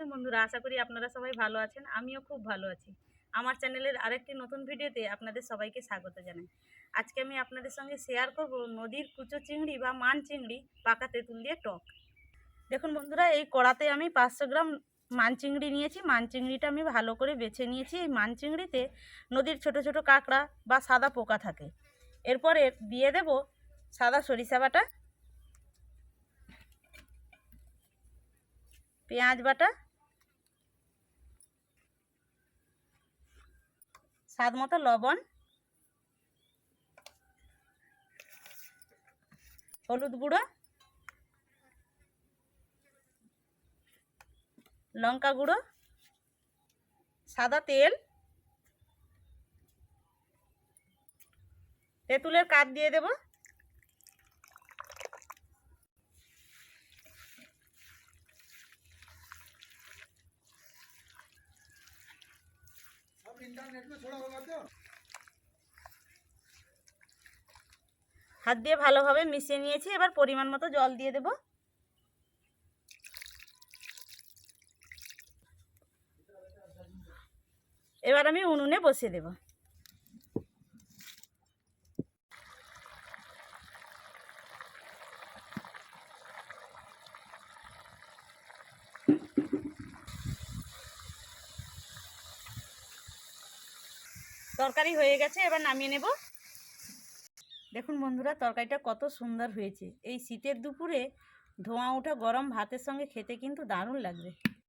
আছেন বন্ধুরা? আশা করি আপনারা সবাই ভালো আছেন, আমিও খুব ভালো আছি। আমার চ্যানেলের আরেকটি নতুন ভিডিওতে আপনাদের সবাইকে স্বাগত জানাই। আজকে আমি আপনাদের সঙ্গে শেয়ার করব নদীর কুচো চিংড়ি বা মান চিংড়ি পাকা তেঁতুল দিয়ে টক। দেখুন বন্ধুরা, এই কড়াতে আমি পাঁচশো গ্রাম মান চিংড়ি নিয়েছি। মান চিংড়িটা আমি ভালো করে বেছে নিয়েছি। এই মান চিংড়িতে নদীর ছোট ছোট কাঁকড়া বা সাদা পোকা থাকে। এরপরে দিয়ে দেব সাদা সরিষা বাটা, পেঁয়াজ বাটা স্বাদ মতো লবণ হলুদ গুঁড়ো লঙ্কা গুঁড়ো সাদা তেল তেঁতুলের কাঠ দিয়ে দেব। इंटरनेट में छोड़ा होगा क्या হাত দিয়ে ভালোভাবে মিশিয়ে নিয়েছি এবার পরিমাণ মতো জল দিয়ে দেব এবার আমি উনুনে বসিয়ে দেব তরকারি হয়ে গেছে, এবার নামিয়ে নেব। দেখুন বন্ধুরা, তরকারিটা কত সুন্দর হয়েছে। এই শীতের দুপুরে ধোঁয়া ওঠা গরম ভাতের সঙ্গে খেতে কিন্তু দারুণ লাগবে।